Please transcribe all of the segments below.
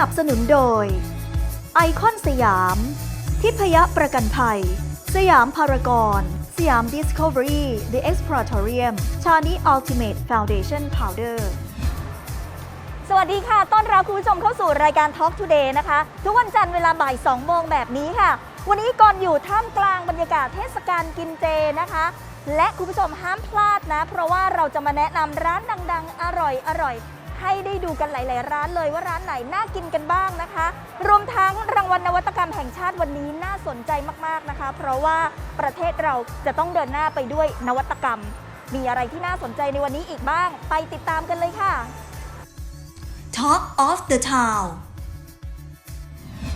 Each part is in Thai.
นับสนุนโดย ไอคอนสยาม ทิพยประกันภัย สยามพารากอนสยาม Discovery The Exploratorium ชานี Ultimate Foundation Powder สวัสดีค่ะ ต้อนรับคุณผู้ชมเข้าสู่รายการ Talk Today นะคะ ทุกวันจันทร์เวลาบ่าย 2 โมงแบบนี้ค่ะ วันนี้ก่อนอยู่ท่ามกลางบรรยากาศเทศกาลกินเจนะคะ และคุณผู้ชมห้ามพลาดนะ เพราะว่าเราจะมาแนะนำร้านดัง ๆ อร่อยอร่อย ให้ได้ดูกันหลาย ๆ ร้านเลยว่าร้านไหนน่ากินกันบ้างนะคะ รวมทั้งรางวัลนวัตกรรมแห่งชาติวันนี้น่าสนใจมาก ๆ นะคะ เพราะว่าประเทศเราจะต้องเดินหน้าไปด้วยนวัตกรรม มีอะไรที่น่าสนใจในวันนี้อีกบ้าง ไปติดตามกันเลยค่ะ Talk of the Town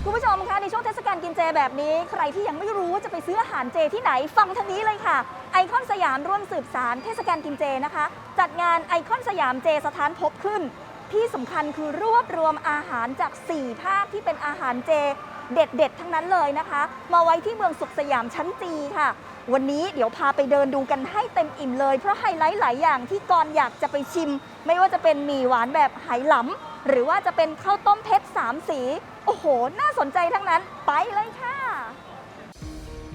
คุณผู้ชมคะในช่วงเทศกาลกินเจแบบนี้ ใครที่ยังไม่รู้ว่าจะไปซื้ออาหารเจที่ไหนฟังทางนี้เลยค่ะ ไอคอนสยามร่วมสืบสารเทศกาลกินเจนะคะ จัดงานไอคอนสยามเจสถานพบขึ้น ที่สำคัญคือรวบรวมอาหารจาก 4 ภาคที่เป็นอาหารเจ เด็ดๆ ทั้งนั้นเลยนะคะ มาไว้ที่เมืองสุขสยามชั้นจีค่ะ วันนี้เดี๋ยวพาไปเดินดูกันให้เต็มอิ่มเลย เพราะไฮไลท์หลายอย่างที่กรอยากจะไปชิม ไม่ว่าจะเป็นหมี่หวานแบบไหหลำหรือว่าจะเป็นข้าวต้มเพชรสามสี โอ้โห น่าสนใจทั้งนั้น ไปเลยค่ะ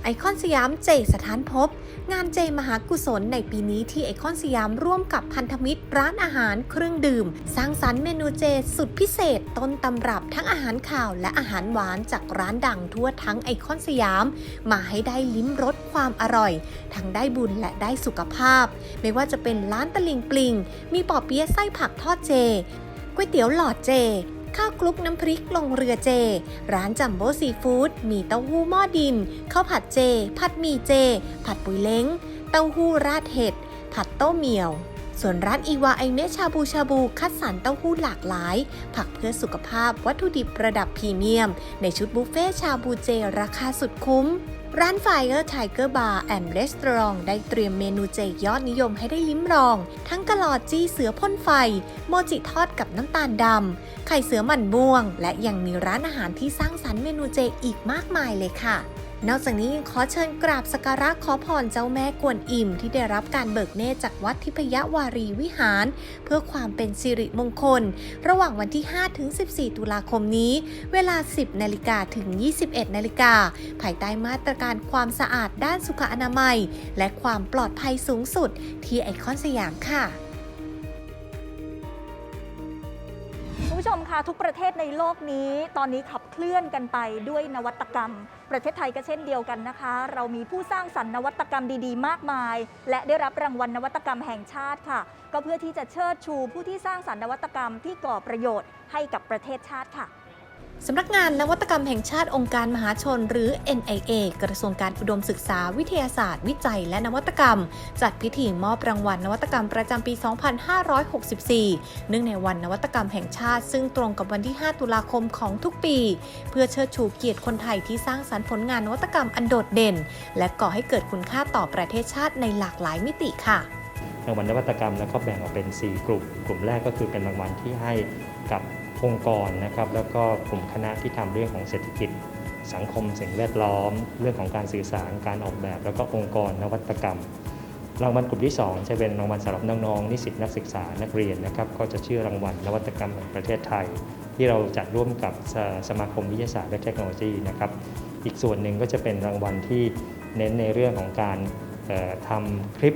ไอคอนสยามเจสถานพบ งานเจมหากุศลในปีนี้ที่ไอคอนสยามร่วมกับพันธมิตร ร้านอาหารเครื่องดื่ม สร้างสรรค์เมนูเจสุดพิเศษ ต้นตำรับทั้งอาหารข่าวและอาหารหวานจากร้านดังทั่วทั้งไอคอนสยาม มาให้ได้ลิ้มรสความอร่อย ทั้งได้บุญและได้สุขภาพ ไม่ว่าจะเป็นร้านตะลิงปลิง มีปอเปี๊ยะไส้ผักทอดเจก๋วยเตี๋ยวหลอดเจ ข้าวคลุกน้ำพริกลงเรือเจ ร้านจัมโบ้ซีฟู้ดมีเต้าหู้หม้อดินข้าวผัดเจ ผัดหมี่เจ ผัดปุ๋ยเล้ง เต้าหู้ราดเห็ด ผัดโต้เหมี่ยว ส่วนร้านอีวาไอเมชาบูชาบูคัดสรรเต้าหู้หลากหลาย ผักเพื่อสุขภาพวัตถุดิบระดับพรีเมียม ในชุดบุฟเฟ่ชาบูเจราคาสุดคุ้ม ร้าน Fire Tiger Bar and Restaurant ได้เตรียมเมนูเจยอดนิยมให้ได้ลิ้มลอง ทั้งกะหลอดจี้เสือพ่นไฟ โมจิทอดกับน้ำตาลดำ ไข่เสือหมั่นม่วง และยังมีร้านอาหารที่สร้างสรรค์เมนูเจอีกมากมายเลยค่ะ นอกจากนี้ยังขอเชิญกราบสักการะขอพรเจ้าแม่กวนอิมที่ได้รับการเบิกเนตรจากวัดทิพยวารีวิหาร เพื่อความเป็นสิริมงคล ระหว่างวันที่ 5 ถึง 14 ตุลาคมนี้ เวลา 10 นาฬิกาถึง 21 นาฬิกา ภายใต้มาตรการความสะอาดด้านสุขอนามัย และความปลอดภัยสูงสุดที่ไอคอนสยามค่ะ คุณผู้ชมคะทุกประเทศในโลกนี้ ตอนนี้ขับเคลื่อนกันไปด้วยนวัตกรรม ประเทศไทยก็เช่นเดียวกันนะคะ เรามีผู้สร้างสรรค์นวัตกรรมดีๆ มากมาย และได้รับรางวัลนวัตกรรมแห่งชาติค่ะ ก็เพื่อที่จะเชิดชูผู้ที่สร้างสรรค์นวัตกรรมที่ก่อประโยชน์ให้กับประเทศชาติค่ะ สำนักงานนวัตกรรมแห่งชาติองค์การมหาชน หรือ NIA กระทรวงการอุดมศึกษาวิทยาศาสตร์ วิจัยและนวัตกรรม จัดพิธีมอบรางวัลนวัตกรรมประจำปี 2564 เนื่องในวันนวัตกรรมแห่งชาติ ซึ่งตรงกับวันที่ 5 ตุลาคมของทุกปี เพื่อเชิดชูเกียรติคนไทยที่สร้างสรรค์ผลงานนวัตกรรมอันโดดเด่น และก่อให้เกิดคุณค่าต่อประเทศชาติในหลากหลายมิติค่ะรางวัลนวัตกรรมแล้วก็แบ่งออกเป็น 4 กลุ่ม กลุ่มแรกก็คือเป็นรางวัลที่ให้กับ องค์กรนะครับแล้วก็กลุ่มคณะที่ทำเรื่องของเศรษฐกิจ สังคมสิ่งแวดล้อม เรื่องของการสื่อสารการออกแบบ แล้วก็องค์กรนวัตกรรมรางวัลกลุ่มที่ 2 จะเป็นรางวัลสำหรับน้องๆนิสิตนักศึกษานักเรียนนะครับก็จะชื่อรางวัลนวัตกรรมแห่งประเทศไทย ที่เราจัดร่วมกับสสมาคมวิทยาศาสตร์และเทคโนโลยีนะครับอีกส่วนหนึ่งก็จะเป็นรางวัลที่เน้นในเรื่องของการเอ่อทำคลิป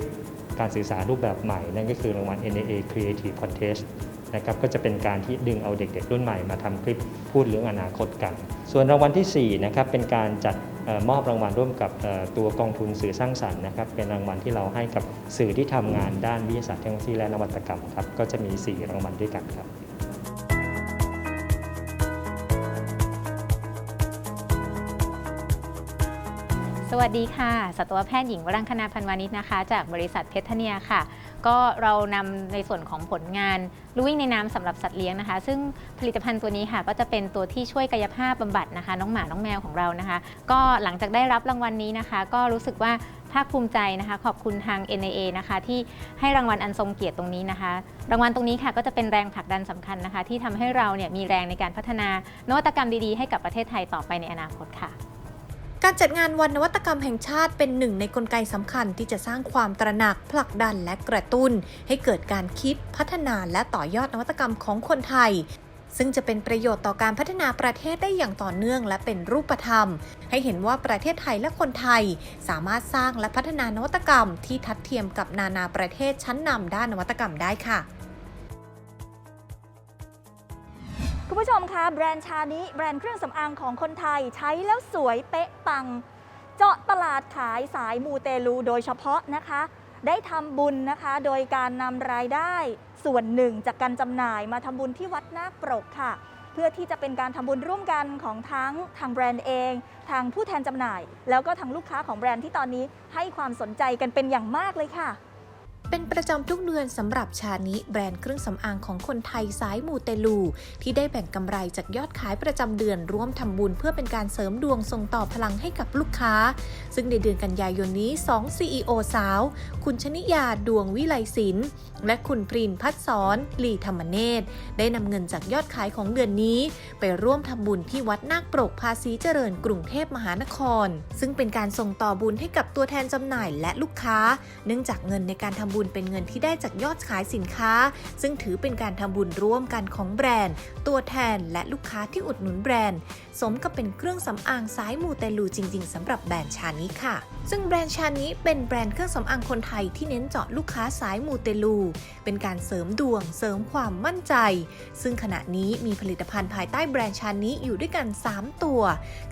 การสื่อสารรูปแบบใหม่ นั่นก็คือรางวัล NAA Creative Contest นะครับก็จะเป็นการที่ดึงเอาเด็ก ๆ รุ่นใหม่มาทำคลิปพูดเรื่องอนาคตกัน ส่วนรางวัลที่4นะครับเป็นการจัดออมอบรางวัลร่วมกับตัวกองทุนสื่อสร้างสรรค์นะครับเป็นรางวัลที่เราให้กับสื่อที่ทำงานด้านวิทยาศาสตร์เทคโนโลยีและนวัตกรรมครับก็จะมี 4 รางวัลด้วยกันครับ สวัสดีค่ะ สัตวแพทย์หญิงวรังคณาพันวานิชนะคะ จากบริษัทเพชรเนียค่ะ ก็เรานำในส่วนของผลงานลูวิ่งในน้ำสำหรับสัตว์เลี้ยงนะคะ ซึ่งผลิตภัณฑ์ตัวนี้ค่ะ ก็จะเป็นตัวที่ช่วยกายภาพบำบัดนะคะ น้องหมา น้องแมวของเรานะคะ ก็หลังจากได้รับรางวัลนี้นะคะ ก็รู้สึกว่าภาคภูมิใจนะคะ ขอบคุณทาง NIA นะคะ ที่ให้รางวัลอันทรงเกียรติตรงนี้นะคะ รางวัลตรงนี้ค่ะก็จะเป็นแรงผลักดันสำคัญนะคะ ที่ทำให้เราเนี่ยมีแรงในการพัฒนานวัตกรรมดีๆ ให้กับประเทศไทยต่อไปในอนาคตค่ะ การจัดงานวันนวัตกรรมแห่งชาติเป็นหนึ่งในกลไกสำคัญที่จะสร้างความตระหนักผลักดันและกระตุ้น ให้เกิดการคิดพัฒนาและต่อยอดนวัตกรรมของคนไทย ซึ่งจะเป็นประโยชน์ต่อการพัฒนาประเทศได้อย่างต่อเนื่องและเป็นรูปธรรม ให้เห็นว่าประเทศไทยและคนไทย สามารถสร้างและพัฒนานวัตกรรมที่ทัดเทียมกับนานาประเทศชั้นนำด้านนวัตกรรมได้ค่ะ คุณผู้ชมคะแบรนด์ชานี้แบรนด์เครื่องสำอางของคนไทยใช้แล้วสวยเป๊ะปัง เจาะตลาดขายสายมูเตลูโดยเฉพาะนะคะ ได้ทำบุญนะคะ โดยการนำรายได้ส่วนหนึ่งจากการจำหน่ายมาทำบุญที่วัดนาคปรกค่ะ เพื่อที่จะเป็นการทำบุญร่วมกันของทั้งทางแบรนด์เอง ทางผู้แทนจำหน่าย แล้วก็ทางลูกค้าของแบรนด์ที่ตอนนี้ให้ความสนใจกันเป็นอย่างมากเลยค่ะ เป็นประจำทุกเดือนสำหรับชานิแบรนด์เครื่องสำอางของคนไทยสายมูเตลู ที่ได้แบ่งกำไรจากยอดขายประจำเดือนร่วมทำบุญเพื่อเป็นการเสริมดวงส่งต่อพลังให้กับลูกค้า ซึ่งในเดือนกันยายนนี้ 2 CEO สาว คุณชนิยาดวงวิไลศิลป์และคุณพรินพัฒสอนลีธรรมเนตร ได้นำเงินจากยอดขายของเดือนนี้ ไปร่วมทำบุญที่วัดนาคปรกภาษีเจริญกรุงเทพมหานคร ซึ่งเป็นการส่งต่อบุญให้กับตัวแทนจำหน่ายและลูกค้า เนื่องจากเงินในการทำบุญเป็นเงินที่ได้จากยอดขายสินค้า ซึ่งถือเป็นการทำบุญร่วมกันของแบรนด์ ตัวแทนและลูกค้าที่อุดหนุนแบรนด์ สมกับเป็นเครื่องสำอางสายมูเตลูจริง ๆสำหรับแบรนด์ชานี้ค่ะ ซึ่งแบรนด์ชานี้เป็นแบรนด์เครื่องสำอางคนไทยที่เน้นเจาะลูกค้าสายมูเตลู เป็นการเสริมดวง เสริมความมั่นใจ ซึ่งขณะนี้มีผลิตภัณฑ์ภายใต้แบรนด์ชานี้อยู่ด้วยกัน 3 ตัว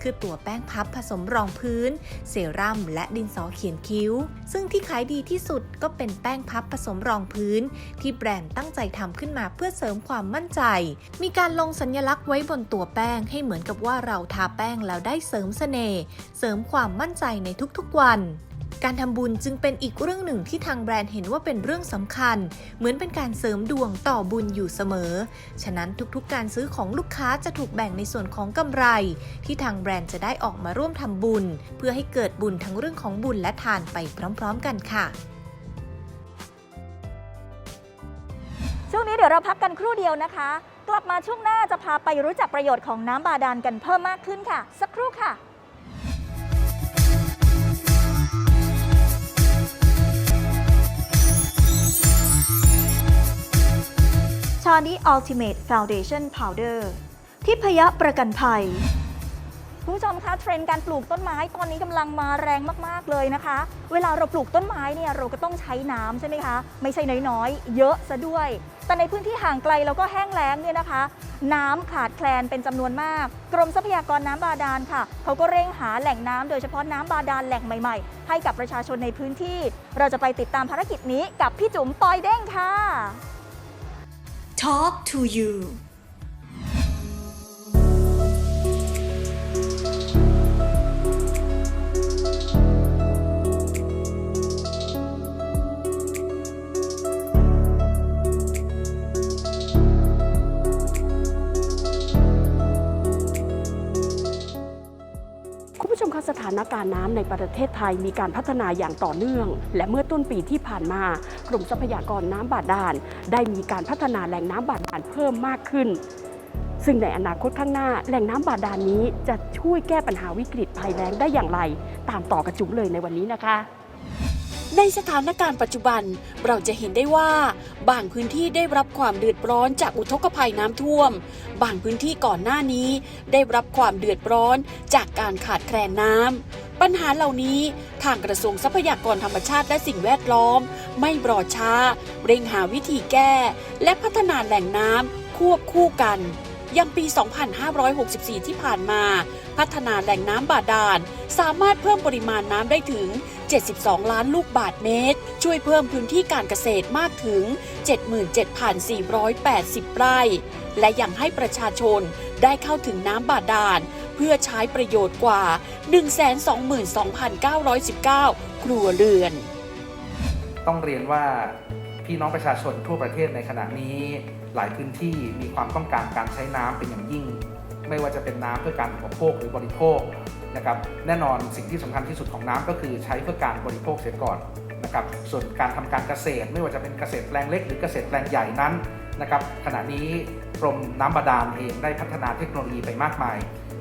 คือตัวแป้งพับผสมรองพื้น เซรั่มและดินสอเขียนคิ้ว ซึ่งที่ขายดีที่สุดก็เป็นแป้งพับผสมรองพื้น ที่แบรนด์ตั้งใจทำขึ้นมาเพื่อเสริมความมั่นใจ มีการลงสัญลักษณ์ไว้บนตัวแป้งให้เหมือนกับว่าเราทาแป้งแล้วได้เสริมเสน่ห์เสริมความมั่นใจในทุกๆวัน การทำบุญจึงเป็นอีกเรื่องหนึ่งที่ทางแบรนด์เห็นว่าเป็นเรื่องสำคัญ เหมือนเป็นการเสริมดวงต่อบุญอยู่เสมอ ฉะนั้นทุกๆ การซื้อของลูกค้าจะถูกแบ่งในส่วนของกำไร ที่ทางแบรนด์จะได้ออกมาร่วมทำบุญ เพื่อให้เกิดบุญทั้งเรื่องของบุญและทานไปพร้อม ๆ กันค่ะช่วงนี้เดี๋ยวเราพักกันครู่เดียวนะคะ กลับมาช่วงหน้าจะพาไปรู้จักประโยชน์ของน้ำบาดาลกันเพิ่มมากขึ้นค่ะ สักครู่ค่ะชานีอัลติเมทฟาวเดชั่นพาวเดอร์ทิพยประกันภัย คุณผู้ชมคะเทรนด์การปลูกต้นไม้ตอนนี้กำลังมาแรงมากๆเลยนะคะ เวลาเราปลูกต้นไม้เนี่ยเราก็ต้องใช้น้ำใช่ไหมคะไม่ใช่น้อยๆ เยอะซะด้วย แต่ในพื้นที่ห่างไกลแล้วก็แห้งแล้งเนี่ยนะคะ น้ำขาดแคลนเป็นจำนวนมาก กรมทรัพยากรน้ำบาดาลค่ะเขาก็เร่งหาแหล่งน้ำโดยเฉพาะน้ำบาดาลแหล่งใหม่ๆ ให้กับประชาชนในพื้นที่ เราจะไปติดตามภารกิจนี้กับพี่จุ๋มปอยเด้งค่ะ Talk to you สถานการณ์น้ำในประเทศไทยมีการพัฒนาอย่างต่อเนื่อง และเมื่อต้นปีที่ผ่านมากรมทรัพยากรน้ำบาดาลได้มีการพัฒนาแหล่งน้ำบาดาลเพิ่มมากขึ้น ซึ่งในอนาคตข้างหน้าแหล่งน้ำบาดาลนี้จะช่วยแก้ปัญหาวิกฤตภัยแล้งได้อย่างไร ตามต่อกระจุ๋มเลยในวันนี้นะคะ ในสถานการณ์ปัจจุบันเราจะเห็นได้ว่า บางพื้นที่ได้รับความเดือดร้อนจากอุทกภัยน้ำท่วม บางพื้นที่ก่อนหน้านี้ได้รับความเดือดร้อนจากการขาดแคลนน้ำ ปัญหาเหล่านี้ทางกระทรวงทรัพยากรธรรมชาติและสิ่งแวดล้อม ไม่รอช้า เร่งหาวิธีแก้ และพัฒนาแหล่งน้ำควบคู่กันยังปี 2564 ที่ผ่านมา พัฒนาแหล่งน้ำบาดาล สามารถเพิ่มปริมาณน้ำได้ถึง 72 ล้านลูกบาทเมตร ช่วยเพิ่มพื้นที่การเกษตรมากถึง 77,480 ไร่ และยังให้ประชาชนได้เข้าถึงน้ำบาดาล เพื่อใช้ประโยชน์กว่า 122,919 ครัวเรือน ต้องเรียนว่าพี่น้องประชาชนทั่วประเทศในขณะนี้ หลายพื้นที่มีความต้องการการใช้น้ำเป็นอย่างยิ่ง ไม่ว่าจะเป็นน้ำเพื่อการอุปโภคหรือบริโภคนะครับแน่นอนสิ่งที่สำคัญที่สุดของน้ำก็คือใช้เพื่อการบริโภคเสียก่อนนะครับส่วนการทำการเกษตร ไม่ว่าจะเป็นเกษตรแปลงเล็กหรือเกษตรแปลงใหญ่นั้นนะครับขณะนี้กรมน้ำบาดาลเองได้พัฒนาเทคโนโลยีไปมากมาย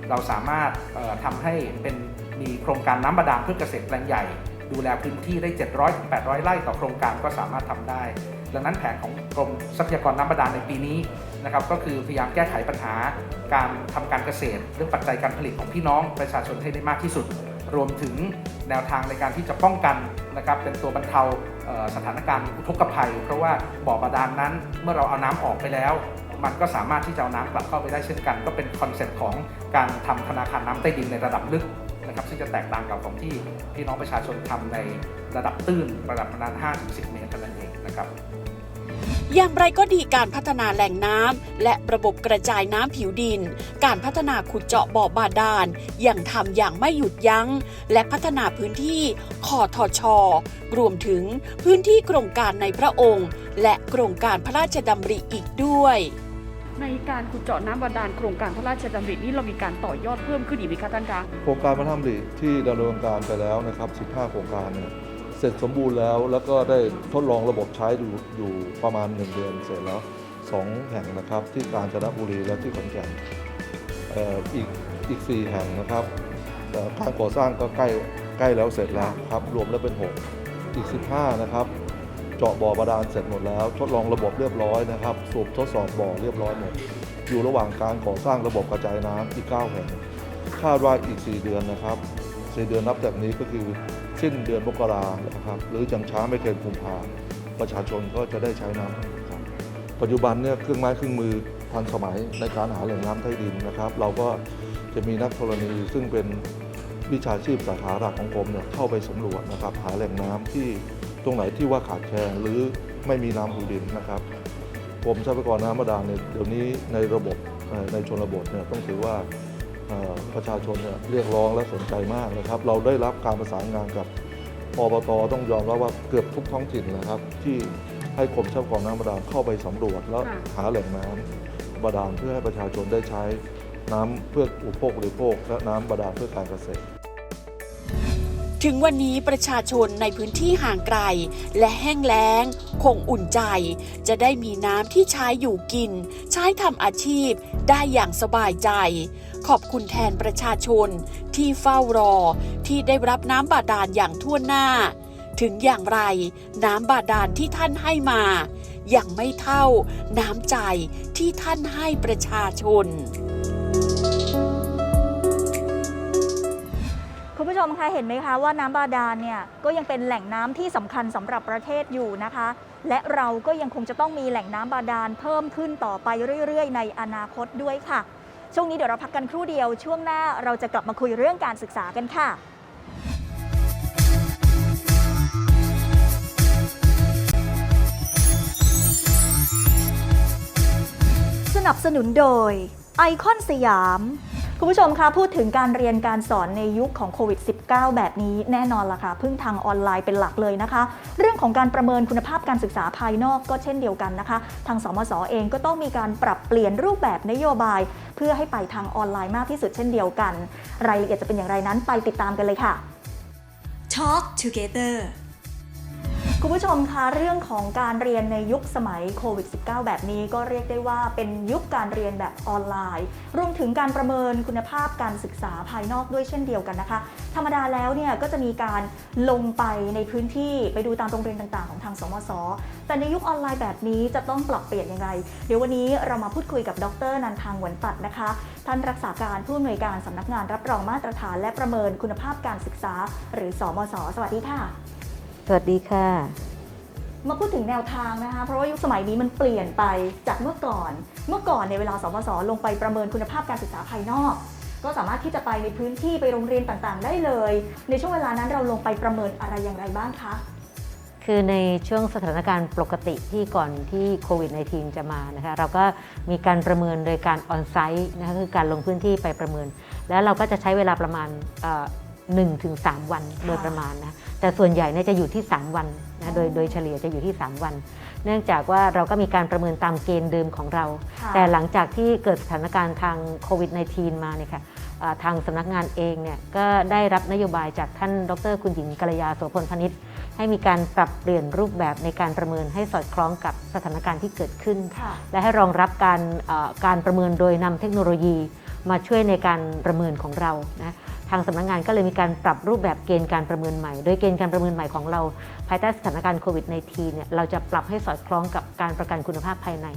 เราสามารถเอ่อทำให้เป็นมีโครงการน้ำบาดาลเพื่อเกษตรแปลงใหญ่ ดูแลพื้นที่ได้ 700ถึง800 ไร่ต่อโครงการก็สามารถทำได้ ดังนั้นแผนของกรมทรัพยากรน้ำบาดาลในปีนี้นะครับก็คือพยายามแก้ไขปัญหาการทำการเกษตร เรื่องปัจจัยการผลิตของพี่น้องประชาชนให้ได้มากที่สุด รวมถึงแนวทางในการที่จะป้องกันนะครับเป็นตัวบรรเทาสถานการณ์อุทกภัย เพราะว่าบ่อบาดาลนั้นเมื่อเราเอาน้ำออกไปแล้ว มันก็สามารถที่จะเอาน้ำกลับเข้าไปได้เช่นกัน ก็เป็นคอนเซ็ปต์ของการทำธนาคารน้ำใต้ดินในระดับลึกนะครับซึ่งจะแตกต่างกับของที่พี่น้องประชาชนทำในระดับตื้นระดับประมาณ 5-10 เมตรเท่านั้นเองนะครับ อย่างไรก็ดีการพัฒนาแหล่งน้ำและระบบกระจายน้ำผิวดิน การพัฒนาขุดเจาะบ่อบาดาลยังทำอย่างไม่หยุดยัง้ง และพัฒนาพื้นที่คอทชรวมถึงพื้นที่โครงการในพระองค์ และโครงการพระราชดำริอีกด้วย ในการขุดเจาะน้ำบาดาลโครงการพระราชดำรินี้เรามีการต่อยอดเพิ่มขึ้นอีกไหมคะท่านคะโครงการพระธรรมดิที่ดำเนินการไปแล้วนะครับ 15 โครงการเนี่ย เสร็จสมบูรณ์แล้ว แล้วก็ได้ทดลองระบบใช้อยู่อยู่ประมาณ 1 เดือนเสร็จแล้ว 2 แห่งนะครับ ที่กาญจนบุรีและที่ขอนแก่นอีกอีก 4 แห่งนะครับการก่อสร้างก็ใกล้ใกล้แล้วเสร็จแล้วครับรวมแล้วเป็น 6 อีก 15 นะครับ เจาะบ่อบาดาลเสร็จหมดแล้ว ทดลองระบบเรียบร้อยนะครับสูบทดสอบบ่อเรียบร้อยหมดอยู่ระหว่างการก่อสร้างระบบกระจายน้ำอีก 9 แห่งคาดว่าอีก 4 เดือนนะครับ4เดือนนับจากนี้ก็คือ สิ้นเดือนมกรานะครับหรือจังช้าไม่เกินกุมภาประชาชนก็จะได้ใช้น้ำครับปัจจุบันเนี่ยเครื่องไม้เครื่องมือทันสมัยในการหาแหล่งน้ำใต้ดินนะครับ เราก็จะมีนักธรณีซึ่งเป็นวิชาชีพสาขาหลักของกรมเนี่ยเข้าไปสำรวจนะครับ หาแหล่งน้ำที่ตรงไหนที่ว่าขาดแคลนหรือไม่มีน้ำหูดินนะครับกรมทรัพยากรน้ำบาดาลเนี่ยเดี๋ยวนี้ในระบบในชนบทเนี่ยต้องถือว่า ประชาชนเนี่ยเรียกร้องและสนใจมากนะครับ เราได้รับการประสานงานกับอบตต้องยอมรับว่าเกือบทุกท้องถิ่นนะครับ ที่ให้กรมทรัพยากรน้ำบาดาลเข้าไปสำรวจแล้วค่ะหาแหล่งน้ำบาดาลเพื่อให้ประชาชนได้ใช้น้ำเพื่ออุปโภคบริโภคและน้ำบาดาลเพื่อการเกษตร ถึงวันนี้ประชาชนในพื้นที่ห่างไกล และแห้งแล้ง คงอุ่นใจ จะได้มีน้ำที่ใช้อยู่กิน ใช้ทำอาชีพได้อย่างสบายใจ ขอบคุณแทนประชาชนที่เฝ้ารอ ที่ได้รับน้ำบาดาลอย่างทั่วหน้า ถึงอย่างไร น้ำบาดาลที่ท่านให้มายังไม่เท่าน้ำใจที่ท่านให้ประชาชน ผู้ชมคะเห็นไหมคะว่าน้ำบาดาลเนี่ยก็ยังเป็นแหล่งน้ำที่สำคัญสำหรับประเทศอยู่นะคะ และเราก็ยังคงจะต้องมีแหล่งน้ำบาดาลเพิ่มขึ้นต่อไปเรื่อย ๆ ในอนาคตด้วยค่ะ ช่วงนี้เดี๋ยวเราพักกันครู่เดียว ช่วงหน้าเราจะกลับมาคุยเรื่องการศึกษากันค่ะสนับสนุนโดยไอคอนสยาม คุณผู้ชมคะพูดถึงการเรียนการสอนในยุคของโควิด -19 แบบนี้แน่นอนละค่ะพึ่งทางออนไลน์เป็นหลักเลยนะคะ เรื่องของการประเมินคุณภาพการศึกษาภายนอกก็เช่นเดียวกันนะคะ ทางสมศเองก็ต้องมีการปรับเปลี่ยนรูปแบบนโยบาย เพื่อให้ไปทางออนไลน์มากที่สุดเช่นเดียวกัน รายละเอียดจะเป็นอย่างไรนั้นไปติดตามกันเลยค่ะ Talk Together คุณผู้ชมคะเรื่องของการเรียนในยุคสมัยโควิด -19 แบบนี้ก็เรียกได้ว่าเป็นยุคการเรียนแบบออนไลน์ รวมถึงการประเมินคุณภาพการศึกษาภายนอกด้วยเช่นเดียวกันนะคะ ธรรมดาแล้วเนี่ยก็จะมีการลงไปในพื้นที่ไปดูตามโรงเรียนต่างๆ ของทางสมศแต่ในยุคออนไลน์แบบนี้จะต้องปรับเปลี่ยนยังไง เดี๋ยววันนี้เรามาพูดคุยกับดรนันทางหวนตัดนะคะ ท่านรักษาการผู้อำนวยการสำนักงานรับรองมาตรฐาน และประเมินคุณภาพการศึกษา หรือสมศสวัสดีค่ะ สวัสดีค่ะ มาพูดถึงแนวทางนะคะ เพราะว่ายุคสมัยนี้มันเปลี่ยนไปจากเมื่อก่อน เมื่อก่อนในยเวลาสมศลงไปประเมินคุณภาพการศึกษาภายนอก ก็สามารถที่จะไปในพื้นที่ไปโรงเรียนต่างๆ ได้เลย ในช่วงเวลานั้นเราลงไปประเมินอะไรอย่างไรบ้างคะคือในช่วงสถานการณ์ปกติที่ก่อนที่โควิด -19 จะมานะคะเราก็มีการประเมินโดยการออนไซต์นะคะคือการลงพื้นที่ไปประเมิน แล้วเราก็จะใช้เวลาประมาณเอ่อ 1-3 วันโดยประมาณนะแต่ส่วนใหญ่เนี่ยจะอยู่ที่ 3 วันนะโดยโดยเฉลี่ยจะอยู่ที่ 3 วัน เนื่องจากว่าเราก็มีการประเมินตามเกณฑ์เดิมของเราค่ะแต่หลังจากที่เกิดสถานการณ์ทางโควิด -19 มาเนี่ยค่ะอ่าทางสำนักงานเองเนี่ยก็ได้รับนโยบายจากท่านดร คุณหญิงกัลยาโสพลพนิษฐ์ให้มีการปรับเปลี่ยนรูปแบบในการประเมินให้สอดคล้องกับสถานการณ์ที่เกิดขึ้นค่ะและให้รองรับการเอ่อการประเมินโดยนำเทคโนโลยี มาช่วยในการประเมินของเรานะทางสำนักงานก็เลยมีการปรับรูปแบบเกณฑ์การประเมินใหม่ โดยเกณฑ์การประเมินใหม่ของเรา ภายใต้สถานการณ์โควิด -19 เนี่ยเราจะปรับให้สอดคล้องกับการประกันคุณภาพภายใน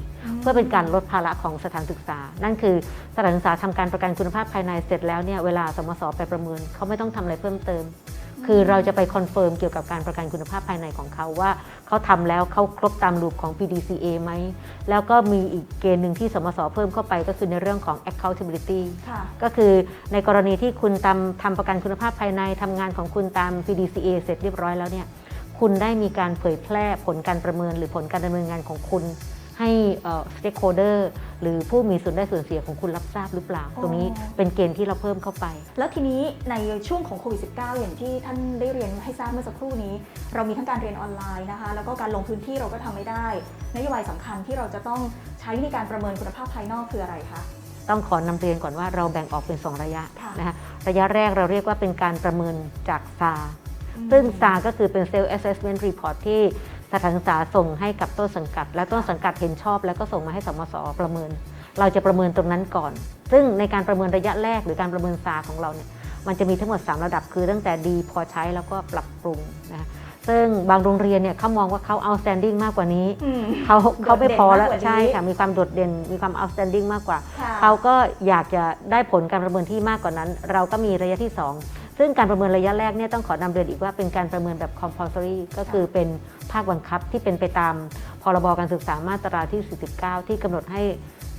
เพื่อเป็นการลดภาระของสถานศึกษา นั่นคือสถานศึกษาทำการประกันคุณภาพภายในเสร็จแล้วเนี่ยเวลาสมสไปประเมินเขาไม่ต้องทำอะไรเพิ่มเติม คือเราจะไปคอนเฟิร์มเกี่ยวกับการประกันคุณภาพภายในของเขาว่าเขาทำแล้วเขาครบตามรูปของ PDCA ไหม แล้วก็มีอีกเกณฑ์หนึ่งที่สมสเพิ่มเข้าไปก็คือในเรื่องของ accountability ค่ะก็คือในกรณีที่คุณทำทำประกันคุณภาพภายในทำงานของคุณตาม PDCA เสร็จเรียบร้อยแล้วเนี่ยคุณได้มีการเผยแพร่ผลการประเมินหรือผลการดำเนินงานของคุณ ให้เอ่อ stakeholder หรือผู้มีส่วนได้ส่วนเสียของคุณรับทราบหรือเปล่า ตรงนี้เป็นเกณฑ์ที่เราเพิ่มเข้าไป แล้วทีนี้ในช่วงของโควิด -19 อย่างที่ท่านได้เรียนให้ทราบเมื่อสักครู่นี้ เรามีทั้งการเรียนออนไลน์นะคะ แล้วก็การลงพื้นที่เราก็ทำไม่ได้ นโยบายสำคัญที่เราจะต้องใช้ในการประเมินคุณภาพภายนอกคืออะไรคะต้องขอนำเรียนก่อนว่าเราแบ่งออกเป็น 2 ระยะค่ะนะคะระยะแรกเราเรียกว่าเป็นการประเมินจากซาซึ่งซาก็คือเป็น Self Assessment Report ที่ สถานศึกษาส่งให้กับต้นสังกัด และต้นสังกัดเห็นชอบ แล้วก็ส่งมาให้สมสประเมิน เราจะประเมินตรงนั้นก่อน ซึ่งในการประเมินระยะแรกหรือการประเมินซาของเราเนี่ยมันจะมีทั้งหมด 3 ระดับคือตั้งแต่ดีพอใช้แล้วก็ปรับปรุงนะคะซึ่งบางโรงเรียนเนี่ยเขามองว่าเขา outstanding มากกว่านี้อืมเขาเขาไม่พอแล้วโดดเด่นมากกว่านี้ใช่ค่ะมีความโดดเด่นมีความ outstanding มากกว่าค่ะเขาก็อยากจะได้ผลการประเมินที่มากกว่านั้น เราก็มีระยะที่ 2 ซึ่งการประเมินระยะแรกเนี่ยต้องขอนำเรียนอีกว่าเป็นการประเมินแบบ compulsory ก็คือเป็น ภาคบังคับที่เป็นไปตามพรบการศึกษามาตราที่ 49 ที่กำหนดให้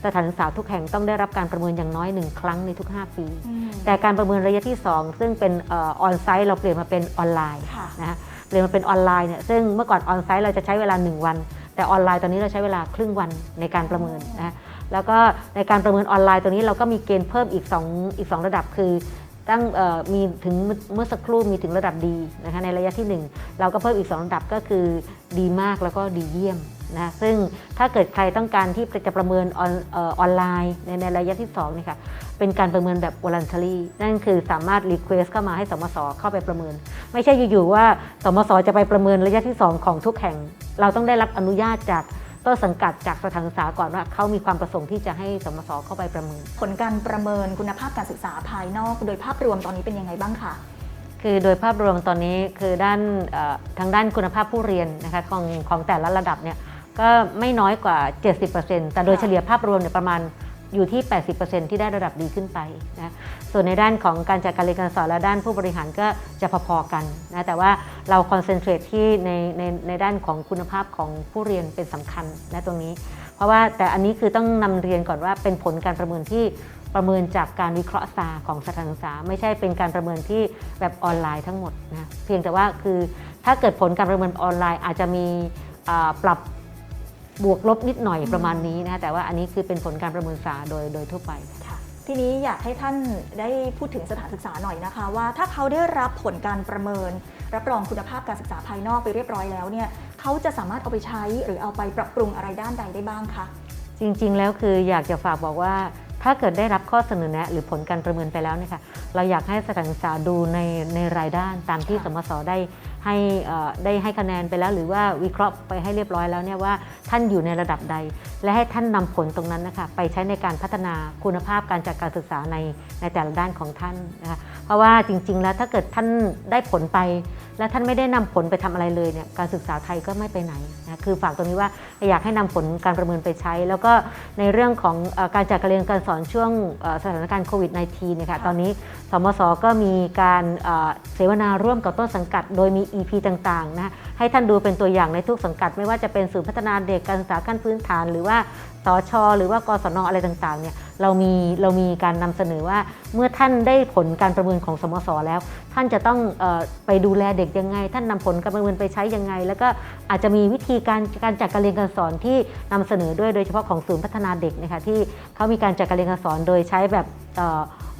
สถานศึกษาทุกแห่งต้องได้รับการประเมินอย่างน้อยหนึ่งครั้งในทุก 5 ปีอืมแต่การประเมินระยะที่ 2 ซึ่งเป็นออนไซต์เราเปลี่ยนมาเป็นออนไลน์ค่ะนะคะเปลี่ยนมาเป็นออนไลน์เนี่ยซึ่งเมื่อก่อนออนไซต์เราจะใช้เวลา 1 วัน แต่ออนไลน์ตอนนี้เราใช้เวลาครึ่งวันในการประเมินนะแล้วก็ในการประเมินออนไลน์ตัวนี้เราก็มีเกณฑ์เพิ่มอีก2อีก 2 ระดับคือ ตั้งมีถึงเมื่อสักครู่มีถึงระดับดีนะคะในระยะที่ 1 เราก็เพิ่มอีก 2 ระดับก็คือดีมากแล้วก็ดีเยี่ยมนะซึ่งถ้าเกิดใครต้องการที่จะประเมินออนไลน์ในในระยะที่2เนี่ยค่ะเป็นการประเมินแบบ voluntary นั่นคือสามารถ request เข้ามาให้สมสเข้าไปประเมิน ไม่ใช่อยู่ๆว่าสมสจะไปประเมินระยะที่ 2 ของทุกแห่ง เราต้องได้รับอนุญาตจาก ต้นสังกัดจากสถานศึกษาก่อนว่าเขามีความประสงค์ที่จะให้สมสเข้าไปประเมิน ผลการประเมินคุณภาพการศึกษาภายนอก โดยภาพรวมตอนนี้เป็นยังไงบ้างคะคือโดยภาพรวมตอนนี้คือด้านเอ่อทางด้านคุณภาพผู้เรียนนะคะของของแต่ละระดับเนี่ยก็ไม่น้อยกว่า 70%แต่โดยเฉลี่ยภาพรวมเนี่ยประมาณ อยู่ที่ 80%ที่ได้ระดับดีขึ้นไปนะส่วนในด้านของการจัดการเรียนการสอนและด้านผู้บริหารก็จะพอๆกันนะแต่ว่าเราคอนเซนเทรตที่ในในในด้านของคุณภาพของผู้เรียนเป็นสำคัญนะตรงนี้ เพราะว่าแต่อันนี้คือต้องนำเรียนก่อนว่าเป็นผลการประเมินที่ประเมินจากการวิเคราะห์ซาของสถานศึกษา ไม่ใช่เป็นการประเมินที่แบบออนไลน์ทั้งหมดนะเพียงแต่ว่าคือถ้าเกิดผลการประเมินออนไลน์อาจจะมีปรับ บวกลบนิดหน่อยประมาณนี้นะแต่ว่าอันนี้คือเป็นผลการประเมินซาโดยโดยทั่วไปค่ะทีนี้อยากให้ท่านได้พูดถึงสถานศึกษาหน่อยนะคะ ว่าถ้าเขาได้รับผลการประเมิน รับรองคุณภาพการศึกษาภายนอกไปเรียบร้อยแล้วเนี่ยเขาจะสามารถเอาไปใช้หรือเอาไปปรับปรุงอะไรด้านใดได้บ้างคะจริง ๆ แล้วคืออยากจะฝากบอกว่า ถ้าเกิดได้รับข้อเสนอแนะ หรือผลการประเมินไปแล้วเนี่ยค่ะเราอยากให้สถานศึกษาดูในในรายด้านตามที่สมสได้ให้ได้ให้คะแนนไปแล้ว หรือว่าวิเคราะห์ไปให้เรียบร้อยแล้วเนี่ยว่าท่านอยู่ในระดับใด และให้ท่านนำผลตรงนั้นนะคะไปใช้ในการพัฒนาคุณภาพการจัดการศึกษาในในแต่ละด้านของท่านนะคะเพราะว่าจริง ๆ แล้วถ้าเกิดท่านได้ผลไป และท่านไม่ได้นำผลไปทำอะไรเลยเนี่ยการศึกษาไทยก็ไม่ไปไหนนะคือฝากตรงนี้ว่าอยากให้นำผลการประเมินไปใช้ แล้วก็ในเรื่องของเออการจัดการเรียนการสอนช่วงเอ่อสถานการณ์โควิด -19 เนี่ยค่ะตอนนี้สมสก็มีการเอ่อเสวนาร่วมกับต้นสังกัด โดยมี EP ต่างๆนะ ให้ท่านดูเป็นตัวอย่างในทุกสังกัด ไม่ว่าจะเป็นศูนย์พัฒนาเด็กการศึกษาขั้นพื้นฐาน หรือว่าสชหรือว่ากศนอะไรต่างๆเนี่ยเรามีเรามีการนำเสนอว่าเมื่อท่านได้ผลการประเมินของสมสแล้ว ท่านจะต้องออไปดูแลเด็กยังไง ท่านนำผลการประเมินไปใช้ยังไง แล้วก็อาจจะมีวิธีการการจัดการเรียนการสอนที่นำเสนอด้วยโดยเฉพาะของศูนย์พัฒนาเด็กนะคะที่เขามีการจัดการเรียนการสอนโดยใช้แบบ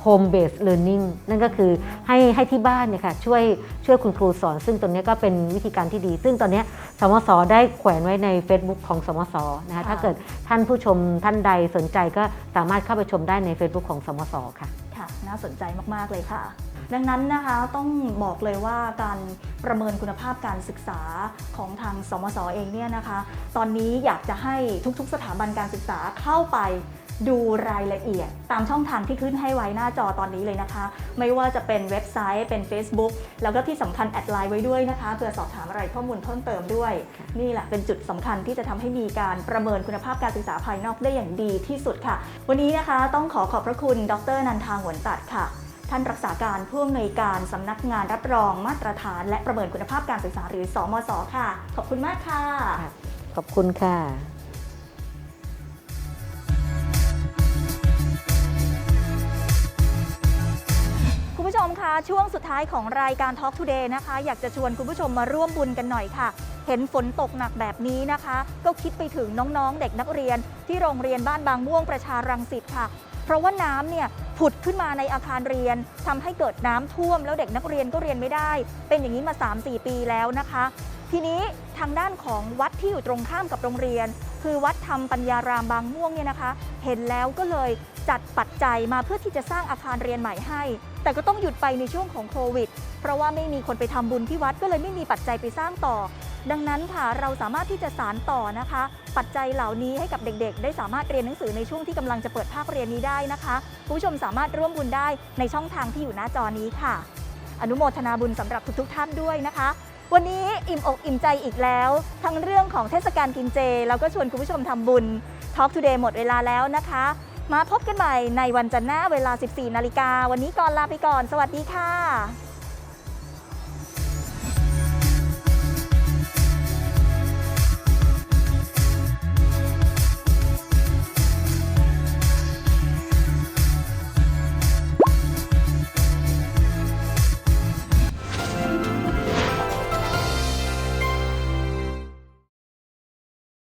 home based learning นั่นก็คือให้ให้ที่บ้านเนี่ยค่ะช่วยช่วยคุณครูสอน ซึ่งตรงเนี้ยก็เป็นวิธีการที่ดี ซึ่งตอนเนี้ยสมสได้แขวนไว้ใน Facebook ของสมสนะคะค่ะถ้าเกิดท่านผู้ชมท่านใดสนใจก็สามารถเข้าไปชมได้ใน Facebook ของสมสค่ะค่ะ น่าสนใจมาก ๆ เลยค่ะดังนั้นนะคะต้องบอกเลยว่าการประเมินคุณภาพการศึกษาของทางสมสเองเนี่ยนะคะ ตอนนี้อยากจะให้ทุกๆ สถาบันการศึกษาเข้าไป ดูรายละเอียดตามช่องทางที่ขึ้นให้ไว้หน้าจอตอนนี้เลยนะคะ ไม่ว่าจะเป็นเว็บไซต์เป็น Facebook แล้วก็ที่สำคัญแอดไลน์ไว้ด้วยนะคะเพื่อสอบถามอะไรข้อมูลเพิ่มเติมด้วย นี่แหละเป็นจุดสำคัญที่จะทำให้มีการประเมินคุณภาพการศึกษาภายนอกได้อย่างดีที่สุดค่ะ วันนี้นะคะต้องขอขอบพระคุณ ดรนันทาหวนตัดค่ะท่านรักษาการผู้อำนวยการสำนักงานรับรองมาตรฐาน และประเมินคุณภาพการศึกษาหรือสอมศค่ะ ขอบคุณมากค่ะ ขอบคุณค่ะ คะ ช่วงสุดท้ายของรายการ Talk Today นะคะ อยากจะชวนคุณผู้ชมมาร่วมบุญกันหน่อยค่ะ เห็นฝนตกหนักแบบนี้นะคะ ก็คิดไปถึงน้องๆ เด็กนักเรียน ที่โรงเรียนบ้านบางม่วงประชารังสิตค่ะ เพราะว่าน้ำเนี่ยผุดขึ้นมาในอาคารเรียนทำให้เกิดน้ำท่วม แล้วเด็กนักเรียนก็เรียนไม่ได้ เป็นอย่างนี้มา 3-4 ปีแล้วนะคะ ทีนี้ทางด้านของวัดที่อยู่ตรงข้ามกับโรงเรียน คือวัดธรรมปัญญารามบางม่วงเนี่ยนะคะ เห็นแล้วก็เลย จัดปัจจัยมาเพื่อที่จะสร้างอาคารเรียนใหม่ให้ แต่ก็ต้องหยุดไปในช่วงของโควิด เพราะว่าไม่มีคนไปทำบุญที่วัดก็เลยไม่มีปัจจัยไปสร้างต่อ ดังนั้นค่ะเราสามารถที่จะสารต่อนะคะ ปัจจัยเหล่านี้ให้กับเด็กๆ ได้สามารถเรียนหนังสือในช่วงที่กำลังจะเปิดภาคเรียนนี้ได้นะคะคุณผู้ชมสามารถร่วมบุญได้ในช่องทางที่อยู่หน้าจอนี้ค่ะ อนุโมทนาบุญสำหรับทุกๆท่านด้วยนะคะวันนี้อิ่มอกอิ่มใจอีกแล้ว ทั้งเรื่องของเทศกาลกินเจ แล้วก็ชวนคุณผู้ชมทำบุญ Talk Today หมดเวลาแล้วนะคะ มาพบกันใหม่ในวันจันทร์หน้าเวลา 14 นาฬิกา วันนี้ก่อนลาไปก่อน สวัสดีค่ะ